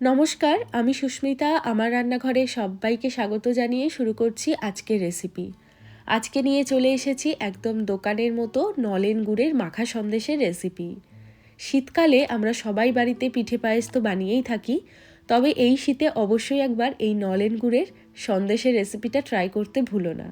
নমস্কার, আমি সুস্মিতা। আমার রান্নাঘরে সবাইকে স্বাগত জানিয়ে শুরু করছি আজকের রেসিপি আজকে নিয়ে চলে এসেছি একদম দোকানের মতো নলেন গুড়ের মাখা সন্দেশের রেসিপি শীতকালে আমরা সবাই বাড়িতে পিঠে পায়েস তো বানিয়েই থাকি, তবে এই শীতে অবশ্যই একবার এই নলেন গুড়ের সন্দেশের রেসিপিটা ট্রাই করতে ভুলো না।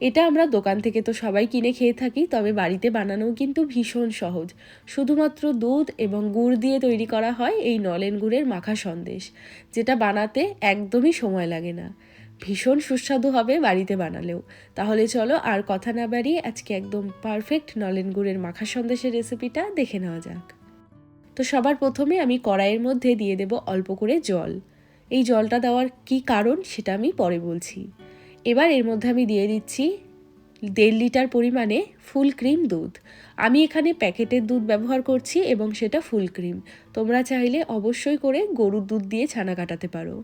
এটা আমরা দোকান থেকে তো সবাই কিনে খেয়ে থাকি, তবে বাড়িতে বানানোও কিন্তু ভীষণ সহজ। শুধুমাত্র দুধ এবং গুড় দিয়ে তৈরি করা হয় এই নলেন গুড়ের মাখা সন্দেশ, যেটা বানাতে একদমই সময় লাগে না। ভীষণ সুস্বাদু হবে বাড়িতে বানালেও। তাহলে চলো আর কথা না বাড়িয়ে আজকে একদম পারফেক্ট নলেন গুড়ের মাখা সন্দেশের রেসিপিটা দেখে নেওয়া যাক। তো সবার প্রথমে আমি কড়াইয়ের মধ্যে দিয়ে দেব অল্প করে জল। এই জলটা দেওয়ার কি কারণ সেটা আমি পরে বলছি। এবার এর মধ্যে আমি দিয়ে দিচ্ছি দেড় লিটার পরিমাণে ফুল ক্রিম দুধ। আমি এখানে প্যাকেটের দুধ ব্যবহার করছি এবং সেটা ফুল ক্রিম। তোমরা চাইলে অবশ্যই করে গরুর দুধ দিয়ে ছানা কাটাতে পারো।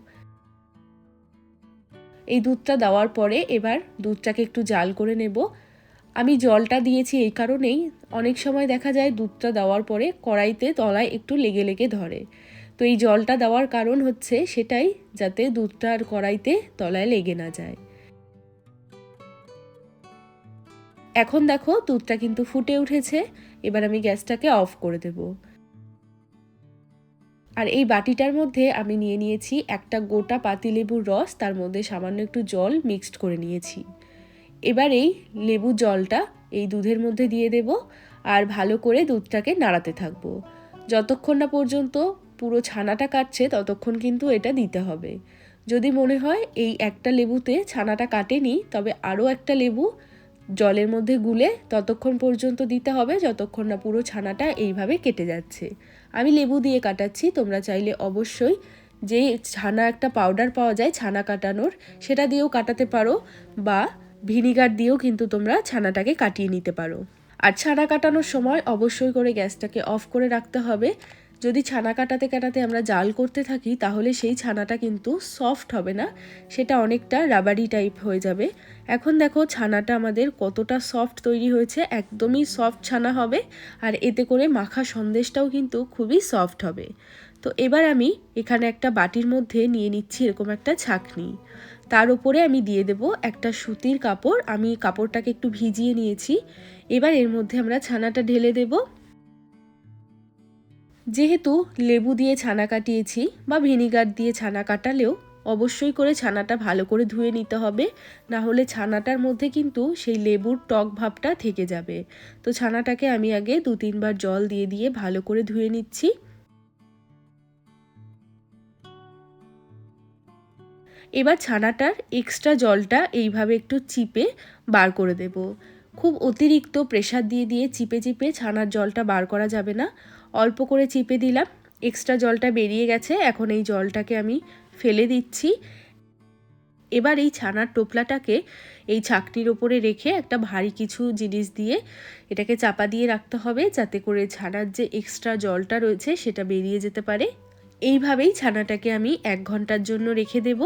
এই দুধটা দেওয়ার পরে এবার দুধটাকে একটু জাল করে নেব। আমি জলটা দিয়েছি এই কারণেই। অনেক সময় দেখা যায় দুধটা দেওয়ার পরে কড়াইতে, তলায় একটু লেগে লেগে ধরে। তো এই জলটা দেওয়ার কারণ হচ্ছে সেটাই যাতে দুধটা আর কড়াইতে, তলায় লেগে না যায়। এখন দেখো দুধটা কিন্তু ফুটে উঠেছে। এবার আমি গ্যাসটাকে অফ করে দেব। আর এই বাটিটার মধ্যে আমি নিয়ে নিয়েছি একটা গোটা পাতিলেবুর রস, তার মধ্যে সামান্য একটু জল মিক্সড করে নিয়েছি। এবার এই লেবু জলটা এই দুধের মধ্যে দিয়ে দেব আর ভালো করে দুধটাকে নাড়াতে থাকব। যতক্ষণ না পর্যন্ত পুরো ছানাটা কাটছে, ততক্ষণ কিন্তু এটা দিতে হবে। যদি মনে হয় এই একটা লেবুতে ছানাটা কাটেনি, তবে আরও একটা লেবু জলের মধ্যে গুলে ততক্ষণ পর্যন্ত দিতে হবে, যতক্ষণ না পুরো ছানাটা এইভাবে কেটে যাচ্ছে। আমি লেবু দিয়ে কাটাচ্ছি, তোমরা চাইলে অবশ্যই যে ছানা একটা পাউডার পাওয়া যায় ছানা কাটানোর, সেটা দিয়েও কাটাতে পারো বা ভিনিগার দিয়েও কিন্তু তোমরা ছানাটাকে কাটিয়ে নিতে পারো। আর ছানা কাটানোর সময় অবশ্যই করে গ্যাসটাকে অফ করে রাখতে হবে যদি ছানা কাটাতে কাটাতে আমরা জাল করতে থাকি, তাহলে সেই ছানাটা কিন্তু সফট হবে না। সেটা অনেকটা রাবারি টাইপ হয়ে যাবে। এখন দেখো ছানাটা আমাদের কতটা সফট তৈরি হয়েছে, একদমই সফট ছানা হবে, আর এতে করে মাখা সন্দেশটাও কিন্তু খুবই সফট হবে। তো এবার আমি এখানে একটা বাটির মধ্যে নিয়ে নিচ্ছি এরকম একটা ছাকনি। তার উপরে আমি দিয়ে দেব একটা সুতির কাপড়। আমি কাপড়টাকে একটু ভিজিয়ে নিয়েছি। এবার এর মধ্যে আমরা ছানাটা ঢেলে দেবো। যেহেতু লেবু দিয়ে ছানা কাটিয়েছি বা ভিনিগার দিয়ে ছানা কাটালেও অবশ্যই করে ছানাটা ভালো করে ধুয়ে নিতে হবে। না হলে ছানাটার মধ্যে কিন্তু সেই লেবুর টক ভাবটা থেকে যাবে। তো ছানাটাকে আমি আগে দু তিনবার জল দিয়ে দিয়ে ভালো করে ধুয়ে নিচ্ছি। এবার ছানাটার এক্সট্রা জলটা এইভাবে একটু চিপে বার করে দেব। খুব অতিরিক্ত প্রেশার দিয়ে দিয়ে চিপে চিপে ছানার জলটা বার করা যাবে না। অল্প করে চিপে দিলাম। এক্সট্রা জলটা বেরিয়ে গেছে। এখন এই জলটাকে আমি ফেলে দিচ্ছি। এবার এই ছানার টোপলাটাকে এই ছাকটির ওপরে রেখে একটা ভারী কিছু জিনিস দিয়ে এটাকে চাপা দিয়ে রাখতে হবে যাতে করে ছানার যে এক্সট্রা জলটা রয়েছে সেটা বেরিয়ে যেতে পারে। এইভাবেই ছানাটাকে আমি এক ঘণ্টার জন্য রেখে দেব।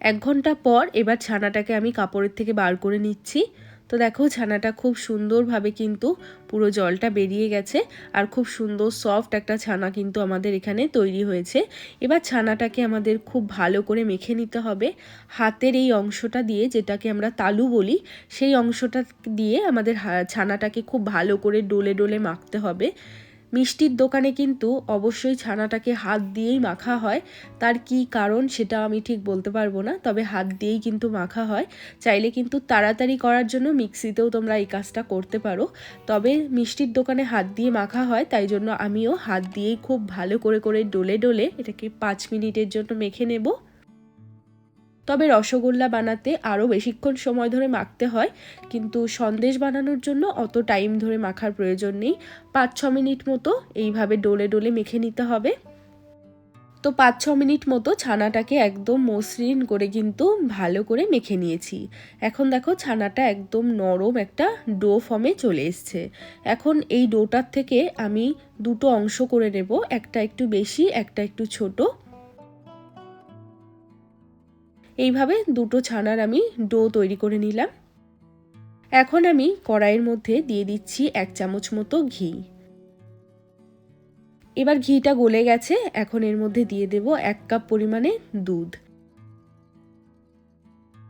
এক ঘণ্টা পর এবার ছানাটাকে আমি কাপড়ের থেকে বার করে নিচ্ছি। তো দেখো ছানাটা খুব সুন্দরভাবে কিন্তু পুরো জলটা বেরিয়ে গেছে আর খুব সুন্দর সফট একটা ছানা কিন্তু আমাদের এখানে তৈরি হয়েছে। এবার ছানাটাকে আমাদের খুব ভালো করে মেখে নিতে হবে। হাতের এই অংশটা দিয়ে যেটাকে আমরা তালু বলি, সেই অংশটা দিয়ে আমাদের ছানাটাকে খুব ভালো করে ডোলে ডোলে মাখতে হবে। মিষ্টির দোকানে কিন্তু অবশ্যই ছানাটাকে হাত দিয়েই মাখা হয়। তার কি কারণ সেটা আমি ঠিক বলতে পারব না, তবে হাত দিয়েই কিন্তু মাখা হয়। চাইলে কিন্তু তাড়াতাড়ি করার জন্য মিক্সিতেও তোমরা এই কাজটা করতে পারো। তবে মিষ্টির দোকানে হাত দিয়ে মাখা হয়, তাই জন্য আমিও হাত দিয়েই খুব ভালো করে করে ডোলে ডোলে এটাকে পাঁচ মিনিটের জন্য মেখে নেব। তবে রসগোল্লা বানাতে আরও বেশিক্ষণ সময় ধরে মাখতে হয়, কিন্তু সন্দেশ বানানোর জন্য অত টাইম ধরে মাখার প্রয়োজন নেই। পাঁচ ছ মিনিট মতো এইভাবে ডোলে ডোলে মেখে নিতে হবে। তো পাঁচ ছ মিনিট মতো ছানাটাকে একদম মসৃণ করে কিন্তু ভালো করে মেখে নিয়েছি। এখন দেখো ছানাটা একদম নরম একটা ডো ফর্মে চলে এসছে। এখন এই ডোটার থেকে আমি দুটো অংশ করে নেব, একটা একটু বেশি, একটা একটু ছোটো। এইভাবে দুটো ছানার আমি ডো তৈরি করে নিলাম। এখন আমি কড়াইয়ের মধ্যে দিয়ে দিচ্ছি এক চামচ মতো ঘি। এবার ঘিটা গলে গেছে, এখন এর মধ্যে দিয়ে দেব এক কাপ পরিমাণে দুধ।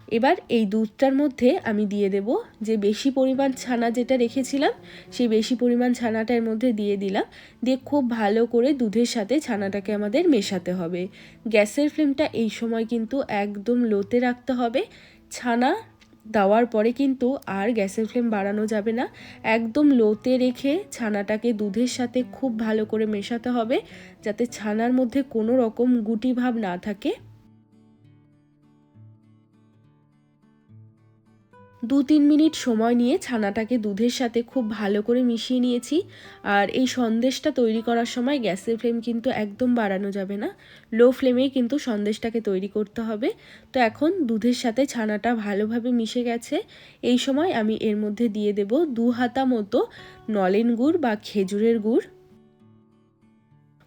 এবার এই দুধটার মধ্যে আমি দিয়ে দেব যে বেশি পরিমাণ ছানা যেটা রেখেছিলাম, সেই বেশি পরিমাণ ছানাটার মধ্যে দিয়ে দিলাম। দিয়ে খুব ভালো করে দুধের সাথে ছানাটাকে আমাদের মেশাতে হবে। গ্যাসের ফ্লেমটা এই সময় কিন্তু একদম লোতে রাখতে হবে। ছানা দেওয়ার পরে কিন্তু আর গ্যাসের ফ্লেম বাড়ানো যাবে না। একদম লোতে রেখে ছানাটাকে দুধের সাথে খুব ভালো করে মেশাতে হবে, যাতে ছানার মধ্যে কোনো রকম গুটি ভাব না থাকে। দু তিন মিনিট সময় নিয়ে ছানাটাকে দুধের সাথে খুব ভালো করে মিশিয়ে নিয়েছি। আর এই সন্দেশটা তৈরি করার সময় গ্যাসের ফ্লেম কিন্তু একদম বাড়ানো যাবে না। লো ফ্লেমেই কিন্তু সন্দেশটাকে তৈরি করতে হবে। তো এখন দুধের সাথে ছানাটা ভালোভাবে মিশে গেছে। এই সময় আমি এর মধ্যে দিয়ে দেব দু হাতা মতো নলেন গুড় বা খেজুরের গুড়।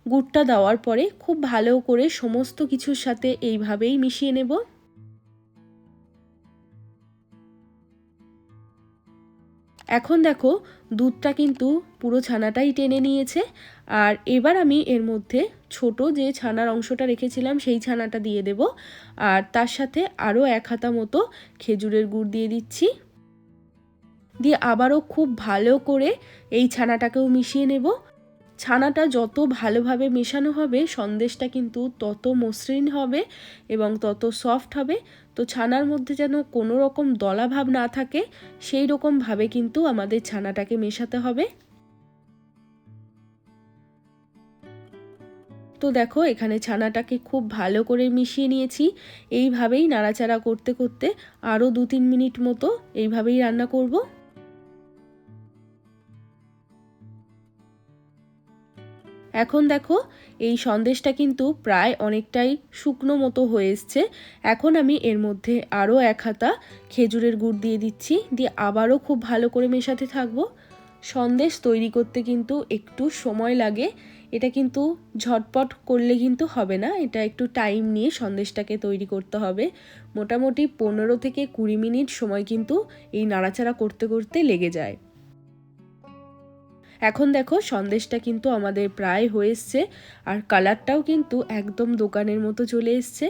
গুড়টা দেওয়ার পরে খুব ভালো করে সমস্ত কিছুর সাথে এইভাবেই মিশিয়ে নেব। এখন দেখো, দুধটা কিন্তু পুরো ছানাটাই টেনে নিয়েছে। আর এবার আমি এর মধ্যে ছোট যে ছানার অংশটা রেখেছিলাম, সেই ছানাটা দিয়ে দেব। আর তার সাথে আরও এক হাতা মতো খেজুরের গুড় দিয়ে দিচ্ছি। দিয়ে আবারও খুব ভালো করে এই ছানাটাকেও মিশিয়ে নেব। ছানাটা যত ভালোভাবে মেশানো হবে, সন্দেশটা কিন্তু তত মসৃণ হবে এবং তত সফট হবে। তো ছানার মধ্যে যেন কোনো রকম দলাভাব না থাকে, সেই রকমভাবে কিন্তু আমাদের ছানাটাকে মেশাতে হবে। তো দেখো, এখানে ছানাটাকে খুব ভালো করে মিশিয়ে নিয়েছি। এইভাবেই নাড়াচাড়া করতে করতে আরও দু তিন মিনিট মতো এইভাবেই রান্না করব। এখন দেখো, এই সন্দেশটা কিন্তু প্রায় অনেকটাই শুকনো মতো হয়ে এসছে। এখন আমি এর মধ্যে আরও এক হাতা খেজুরের গুড় দিয়ে দিচ্ছি, দিয়ে আবারও খুব ভালো করে মেশাতে থাকব। সন্দেশ তৈরি করতে কিন্তু একটু সময় লাগে, এটা কিন্তু ঝটপট করলে কিন্তু হবে না, এটা একটু টাইম নিয়ে সন্দেশটাকে তৈরি করতে হবে। মোটামুটি পনেরো থেকে কুড়ি মিনিট সময় কিন্তু এই নাড়াচাড়া করতে করতে লেগে যায়। এখন দেখো সন্দেশটা কিন্তু আমাদের প্রায় হয়ে এসছে, আর কালারটাও কিন্তু একদম দোকানের মতো চলে এসছে।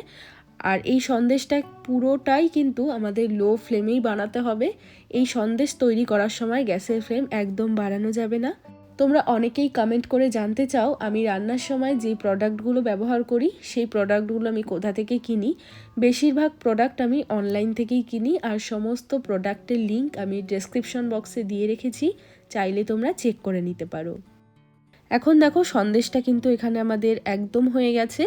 আর এই সন্দেশটা পুরোটাই কিন্তু আমাদের লো ফ্লেমেই বানাতে হবে। এই সন্দেশ তৈরি করার সময় গ্যাসের ফ্লেম একদম বাড়ানো যাবে না। তোমরা অনেকেই কমেন্ট করে জানতে চাও, আমি রান্নার সময় যে প্রোডাক্টগুলো ব্যবহার করি, সেই প্রোডাক্টগুলো আমি কোথা থেকে কিনি। বেশিরভাগ প্রোডাক্ট আমি অনলাইন থেকেই কিনি, আর সমস্ত প্রোডাক্টের লিঙ্ক আমি ডেসক্রিপশন বক্সে দিয়ে রেখেছি। চাইলে তোমরা চেক করে নিতে পারো। এখন দেখো সন্দেশটা কিন্তু এখানে আমাদের একদম হয়ে গেছে।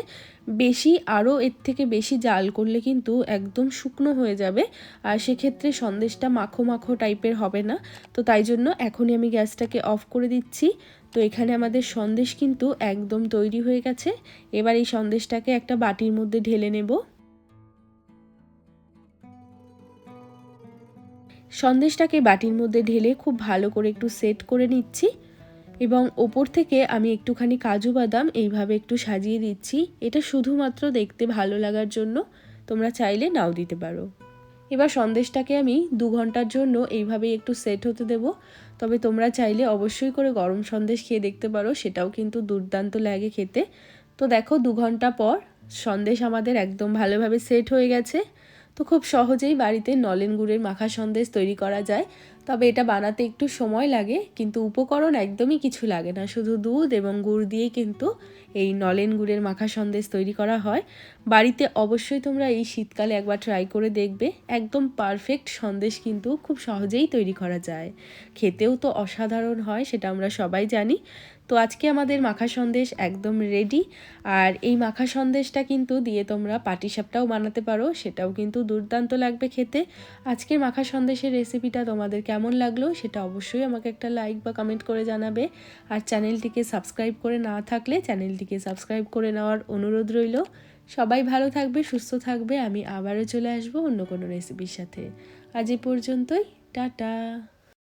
বেশি আরও এর থেকে বেশি জাল করলে কিন্তু একদম শুকনো হয়ে যাবে। আর সেক্ষেত্রে সন্দেশটা মাখো মাখো টাইপের হবে না। তো তাই জন্য এখনই আমি গ্যাসটাকে অফ করে দিচ্ছি। তো এখানে আমাদের সন্দেশ কিন্তু একদম তৈরি হয়ে গেছে। এবার এই সন্দেশটাকে একটা বাটির মধ্যে ঢেলে নেব। সন্দেশটাকে বাটির মধ্যে ঢেলে খুব ভালো করে একটু সেট করে নিচ্ছি এবং ওপর থেকে আমি একটুখানি কাজু বাদাম এইভাবে একটু সাজিয়ে দিচ্ছি। এটা শুধুমাত্র দেখতে ভালো লাগার জন্য। তোমরা চাইলে নাও দিতে পারো। এবার সন্দেশটাকে আমি দু ঘণ্টার জন্য এইভাবেই একটু সেট হতে দেব। তবে তোমরা চাইলে অবশ্যই করে গরম সন্দেশ খেয়ে দেখতে পারো, সেটাও কিন্তু দুর্দান্ত লাগে খেতে। তো দেখো, দু ঘণ্টা পর সন্দেশ আমাদের একদম ভালোভাবে সেট হয়ে গেছে। তো খুব সহজেই বাড়িতে নলেন গুড়ের মাখা সন্দেশ তৈরি করা যায়। তবে এটা বানাতে একটু সময় লাগে, কিন্তু উপকরণ একদমই কিছু লাগে না। শুধু দুধ এবং গুড় দিয়েই কিন্তু এই নলেন গুড়ের মাখা সন্দেশ তৈরি করা হয়। বাড়িতে অবশ্যই তোমরা এই শীতকালে একবার ট্রাই করে দেখবে। একদম পারফেক্ট সন্দেশ কিন্তু খুব সহজেই তৈরি করা যায়। খেতেও তো অসাধারণ হয়, সেটা আমরা সবাই জানি। তো আজকে আমাদের মাখা সন্দেশ একদম রেডি আর এই মাখা সন্দেশটা কিন্তু দিয়ে তোমরা পাটিসাপটাও বানাতে পারো, সেটাও কিন্তু দুর্দান্ত লাগবে খেতে। আজকের মাখা সন্দেশের রেসিপিটা তোমাদের কেমন লাগল সেটা অবশ্যই আমাকে একটা লাইক বা কমেন্ট করে জানাবে। আর চ্যানেলটিকে সাবস্ক্রাইব করে না থাকলে চ্যানেলটিকে সাবস্ক্রাইব করে নেওয়ার অনুরোধ রইল। সবাই ভালো থাকবে, সুস্থ থাকবে, আমি আবারও চলে আসব অন্য কোনো রেসিপির সাথে। আজ এ পর্যন্তই, টাটা।